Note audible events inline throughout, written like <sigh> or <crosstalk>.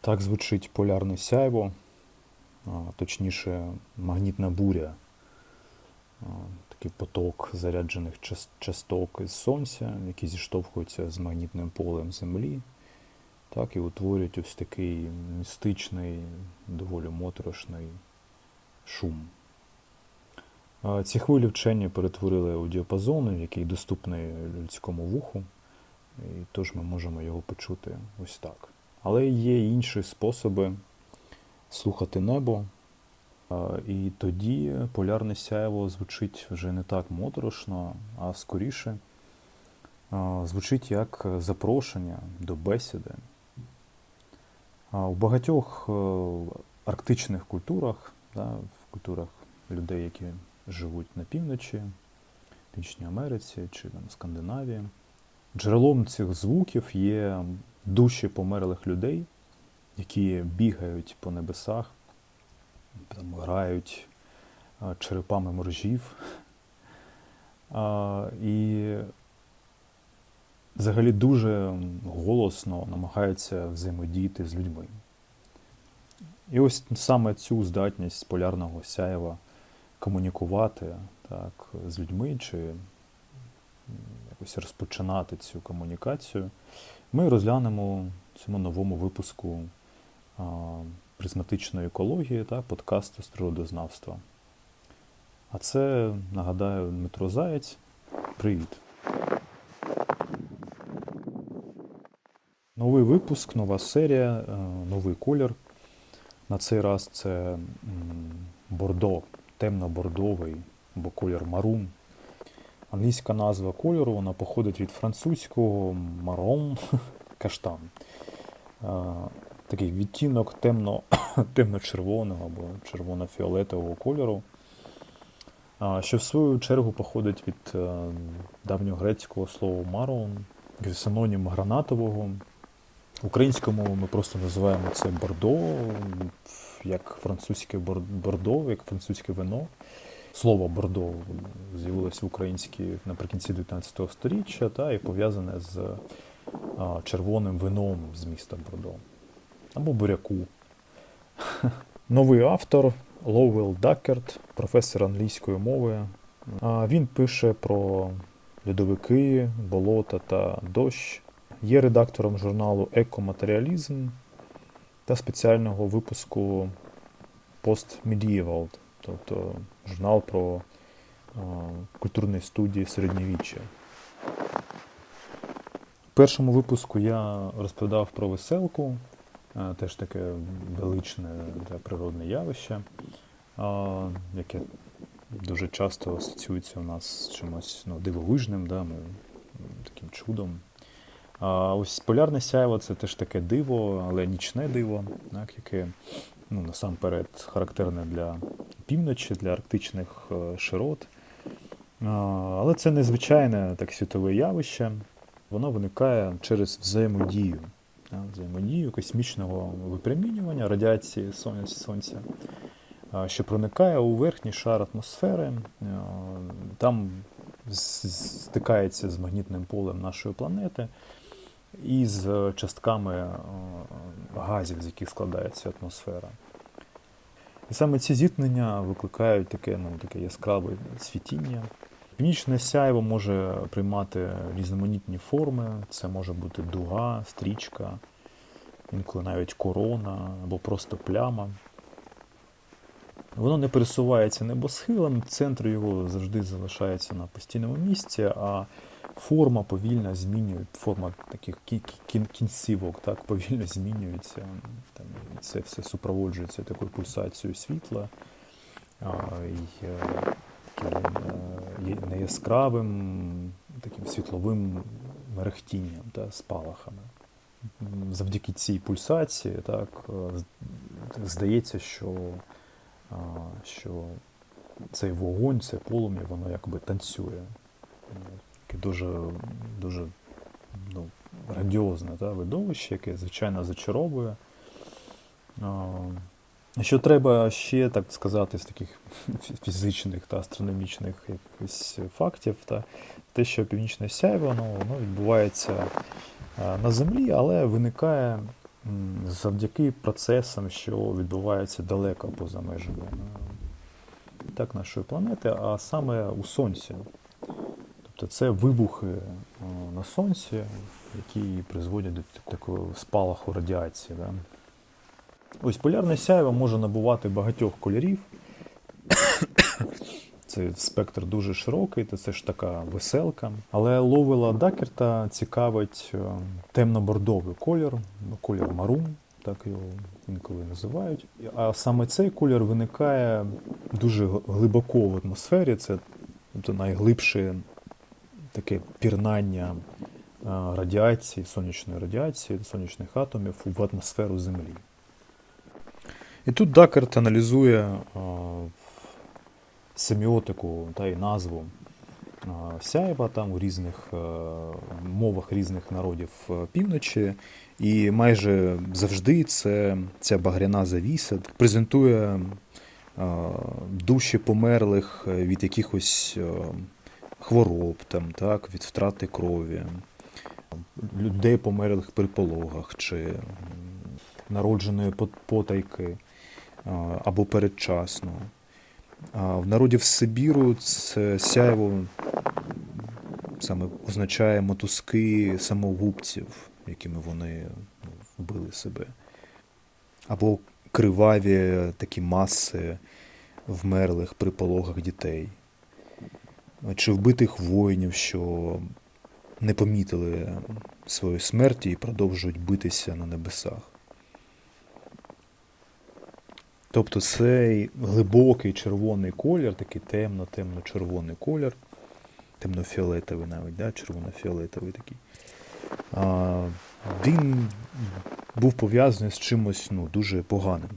Так звучить полярне сяйво, точніше, магнітна буря. Такий поток заряджених часток із сонця, які зіштовхуються з магнітним полем Землі, так, і утворюють ось такий містичний, доволі моторошний шум. Ці хвилі вчені перетворили у діапазон, який доступний людському вуху, і тож ми можемо його почути ось так. Але є інші способи слухати небо, і тоді полярне сяйво звучить вже не так моторошно, а скоріше звучить як запрошення до бесіди. У багатьох е, арктичних культурах, да, в культурах людей, які живуть на півночі, Північній Америці чи там, Скандинавії, джерелом цих звуків є душі померлих людей, які бігають по небесах, там, грають черепами моржів. А, і взагалі дуже голосно намагаються взаємодіяти з людьми. І ось саме цю здатність полярного сяєва комунікувати так, з людьми чи якось розпочинати цю комунікацію, ми розглянемо в цьому новому випуску а, призматичної екології та подкасту з природознавства. А це, нагадаю, Дмитро Заєць. Привіт! Новий випуск, нова серія, е, новий колір. На цей раз це бордо, темно-бордовий або колір марун. Англійська назва кольору вона походить від французького марон <laughs> каштан. Такий відтінок темно, <coughs> темно-червоного або червоно-фіолетового кольору, що в свою чергу походить від е, давньогрецького слова марон, синонім гранатового. Українському ми просто називаємо це бордо, як французьке бордо, як французьке вино. Слово бордо з'явилося в українській наприкінці 19 століття та і пов'язане з червоним вином з міста Бордо або буряку. <laughs> Новий автор Лоуел Даккерт, професор англійської мови. Він пише про льодовики, болота та дощ. Є редактором журналу Екоматеріалізм та спеціального випуску Post-Medieval, тобто журнал про культурні студії середньовіччя. В першому випуску я розповідав про веселку, е, теж таке величне та природне явище, яке дуже часто асоціюється у нас з чимось ну, дивовижним, да, ми, таким чудом. А ось полярне сяйво це теж таке диво, але нічне диво, так, яке ну, насамперед характерне для півночі, для арктичних е, широт. А, Але це незвичайне так, світове явище. Воно виникає через взаємодію. да, Взаємодію космічного випромінювання, радіації сон- сонця, що проникає у верхній шар атмосфери. Там стикається з магнітним полем нашої планети і з частками е, газів, з яких складається атмосфера. І саме ці зіткнення викликають таке, ну, таке яскраве світіння. Північне сяйво може приймати різноманітні форми. Це може бути дуга, стрічка, інколи навіть корона або просто пляма. Воно не пересувається небосхилом, центр його завжди залишається на постійному місці, а форма повільно змінює, форма таких кі- кі- кінцівок так, повільно змінюється. Там, це все супроводжується такою пульсацією світла. І, е, таким е, неяскравим таким світловим мерехтінням та спалахами. Завдяки цій пульсації так, е, здається, що, що цей вогонь, це полум'я, воно якби танцює. Таке дуже, дуже ну, грандіозне та, видовище, яке звичайно зачаровує. Що треба ще, так сказати, з таких фізичних та астрономічних якихось фактів, та те, що північне сяйво ну, воно відбувається на Землі, але виникає завдяки процесам, що відбуваються далеко поза межами так, нашої планети, а саме у Сонці. Тобто це вибухи е, на Сонці, які призводять до такого спалаху радіації. Да? Ось полярне сяйво може набувати багатьох кольорів. Це спектр дуже широкий, це ж така веселка. Але Ловела Дакерта цікавить е, темно-бордовий колір, ну, колір марун, так його інколи називають. А саме цей колір виникає дуже глибоко в атмосфері. Це тобто, найглибше таке пірнання е, радіації, сонячної радіації, сонячних атомів в атмосферу Землі. І тут Дакарт аналізує е, семіотику та й назву е, сяєва там у різних мовах різних народів півночі, і майже завжди це, ця багряна завіса презентує душі померлих від якихось хвороб, там, так, від втрати крові, людей померлих при пологах чи народженої потайки або передчасно. В народів Сибіру це сяйво саме означає мотузки самогубців, якими вони ну, вбили себе. Або криваві такі маси вмерлих при пологах дітей, чи вбитих воїнів, що не помітили своєї смерті і продовжують битися на небесах. Тобто цей глибокий червоний колір, такий темно-темно-червоний колір, темно-фіолетовий навіть, да? червоно-фіолетовий такий. Він був пов'язаний з чимось ну, дуже поганим.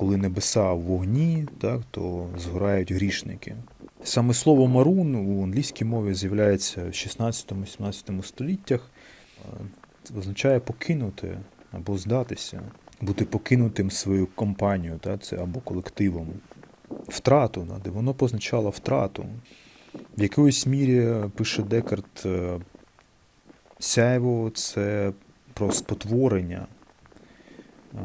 Коли небеса в вогні, так, то згорають грішники. Саме слово марун у англійській мові з'являється в 16-17 століттях. Означає покинути або здатися, бути покинутим свою компанію, та, це або колективом. Втрату, де воно позначало втрату. В якоїсь мірі пише Декарт, е, сяйво це про спотворення, е,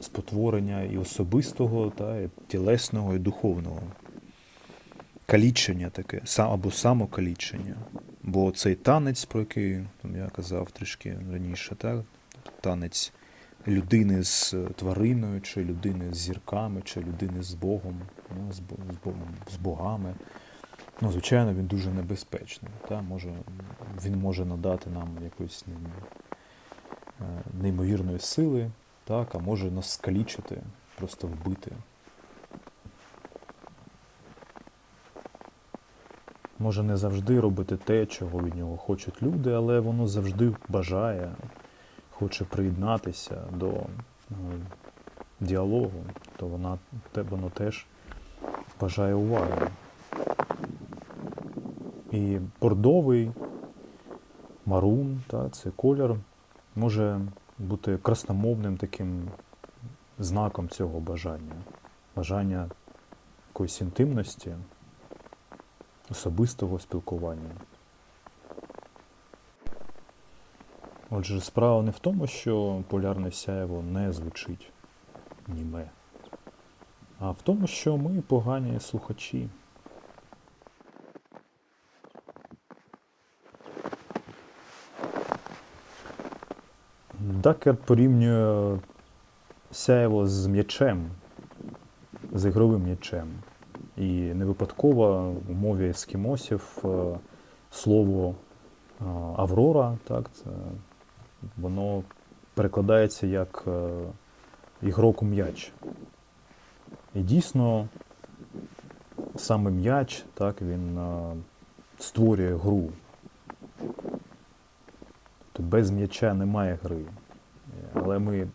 спотворення і особистого, та, і тілесного, і духовного. Калічення таке, або самокалічення. Бо цей танець, про який я казав трішки раніше, так? танець людини з твариною, чи людини з зірками, чи людини з Богом, ну, з, з, богами. Ну, звичайно, він дуже небезпечний. Та? Може, він може надати нам якоїсь е, неймовірної сили, так? а може нас скалічити, просто вбити. Може не завжди робити те, чого від нього хочуть люди, але воно завжди бажає, хоче приєднатися до е, діалогу, то вона, воно теж бажає уваги. І бордовий марун, та, це колір, може бути красномовним таким знаком цього бажання. Бажання якоїсь інтимності, особистого спілкування. Отже, справа не в тому, що полярне сяєво не звучить німе, а в тому, що ми погані слухачі. Дакер порівнює сяєво з м'ячем, з ігровим м'ячем. І не випадково у мові ескімосів е, слово е, Аврора, так, це, воно перекладається як е, ігрок у м'яч. І дійсно, саме м'яч, так, він створює гру. Тобто без м'яча немає гри. Але ми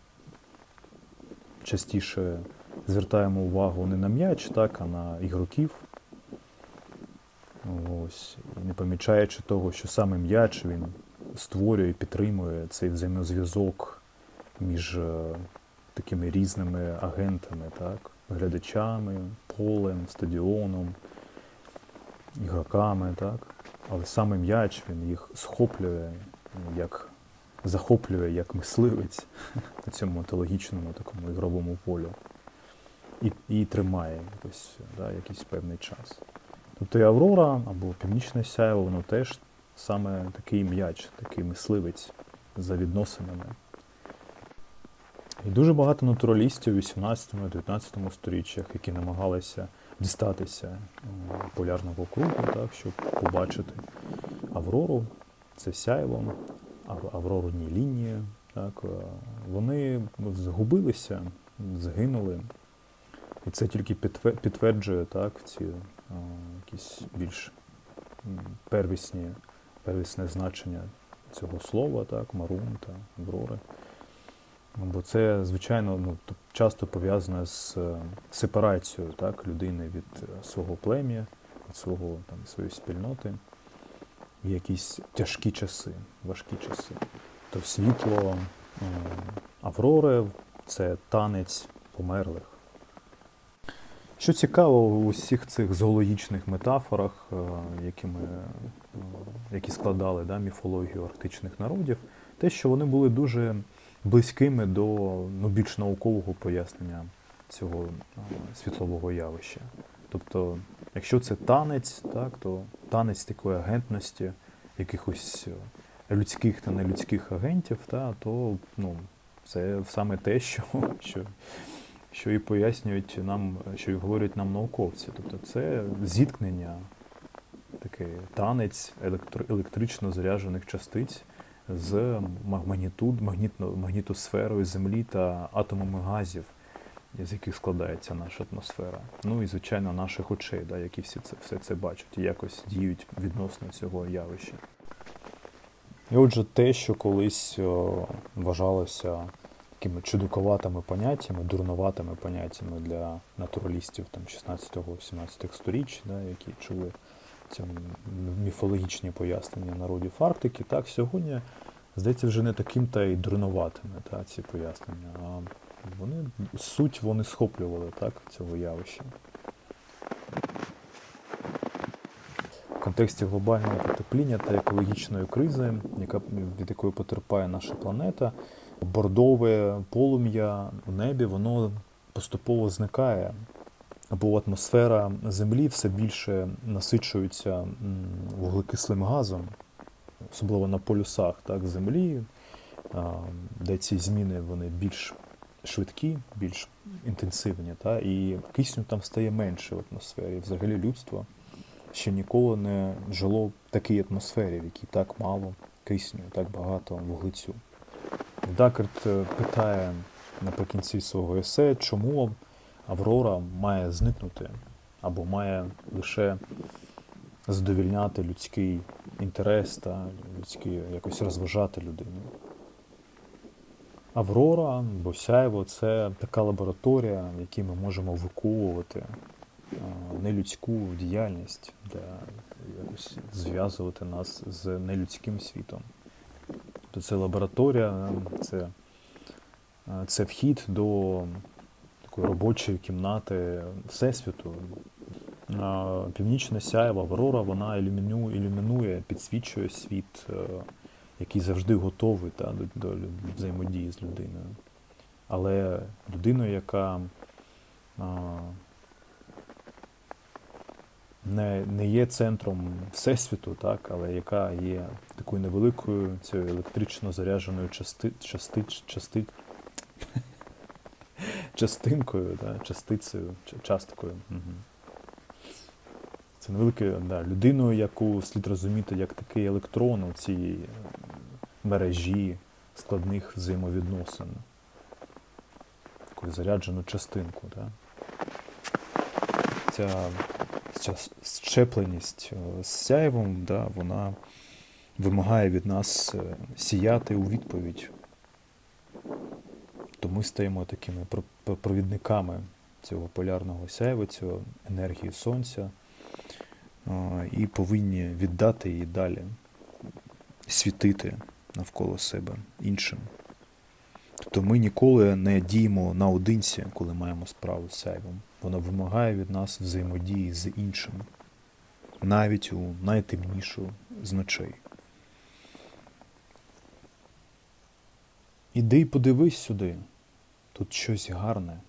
частіше звертаємо увагу не на м'яч, так, а на ігроків. Ось. Не помічаючи того, що саме м'яч він створює і підтримує цей взаємозв'язок між е, такими різними агентами, так? глядачами, полем, стадіоном, ігроками, так? але саме м'яч він їх схоплює, як захоплює як мисливець на цьому онтологічному такому ігровому полю і, і тримає якось, да, якийсь певний час. Тобто і Аврора або Північне Сяйво, воно теж саме такий м'яч, такий мисливець за відносинами. І дуже багато натуралістів у 18-19 сторіччях, які намагалися дістатися е, полярного кругу, так, щоб побачити Аврору, це сяйво, аврорні лінії. Так, е, вони згубилися, згинули. І це тільки підтверджує так, ці е, якісь більш первісні, первісне значення цього слова, так, марун та аврори. Бо це, звичайно, ну, часто пов'язане з е, сепарацією так, людини від свого плем'я, від свого, там, своєї спільноти. Якісь тяжкі часи, важкі часи. То світло Аврори це танець померлих. Що цікаво у всіх цих зоологічних метафорах, е, які, ми, е, які складали да, міфологію арктичних народів, те, що вони були дуже близькими до ну, більш наукового пояснення цього е, світлового явища. Тобто, якщо це танець, так, то танець такої агентності, якихось е, людських та нелюдських агентів, та, то ну, це саме те, що, що, що і пояснюють нам, що і говорять нам науковці. Тобто це зіткнення, такий танець електрично заряджених частиць з магнітуд, магнітно, магнітосферою Землі та атомами газів, з яких складається наша атмосфера. Ну і, звичайно, наших очей, да, які всі це, все це бачать і якось діють відносно цього явища. І отже, те, що колись о, вважалося такими чудуковатими поняттями, дурноватими поняттями для натуралістів 16-17 сторіч, да, які чули ці міфологічні пояснення народів Арктики, так сьогодні здається вже не таким та й дурноватими та, ці пояснення, а вони суть вони схоплювали так, цього явища. В контексті глобального потепління та екологічної кризи, яка, від якої потерпає наша планета, бордове полум'я у небі, воно поступово зникає, бо атмосфера Землі все більше насичується вуглекислим газом, особливо на полюсах так, Землі, де ці зміни вони більш швидкі, більш інтенсивні, та, і кисню там стає менше в атмосфері. Взагалі людство ще ніколи не жило в такій атмосфері, в якій так мало кисню, так багато вуглецю. Дакарт е, питає наприкінці свого есе, чому Аврора має зникнути або має лише задовільняти людський інтерес та людський якось розважати людину. Аврора, бо сяйво це така лабораторія, в якій ми можемо виковувати нелюдську діяльність, для якось зв'язувати нас з нелюдським світом. Тобто це лабораторія, це, це вхід до такої робочої кімнати Всесвіту. А, Північне сяйво, Аврора, вона ілюмінує, підсвічує світ, е, який завжди готовий та, до, до взаємодії з людиною. Але людиною, яка а, не, не є центром Всесвіту, так, але яка є такою невеликою цією електрично зарядженою части, части, части, частинкою, да, частицею, часткою. Угу. Це невелике да, людиною, яку слід розуміти як такий електрон у цій мережі складних взаємовідносин. Таку заряджену частинку. Да? Ця, щепленість е, з сяйвом, да, вона вимагає від нас е, сіяти у відповідь. То ми стаємо такими про- про- провідниками цього полярного сяйва, цього енергії сонця і повинні віддати її далі, світити навколо себе іншим. то ми ніколи не діємо наодинці, коли маємо справу з сяйвом. Воно вимагає від нас взаємодії з іншим, навіть у найтемнішу з ночей. Іди й подивись сюди, тут щось гарне.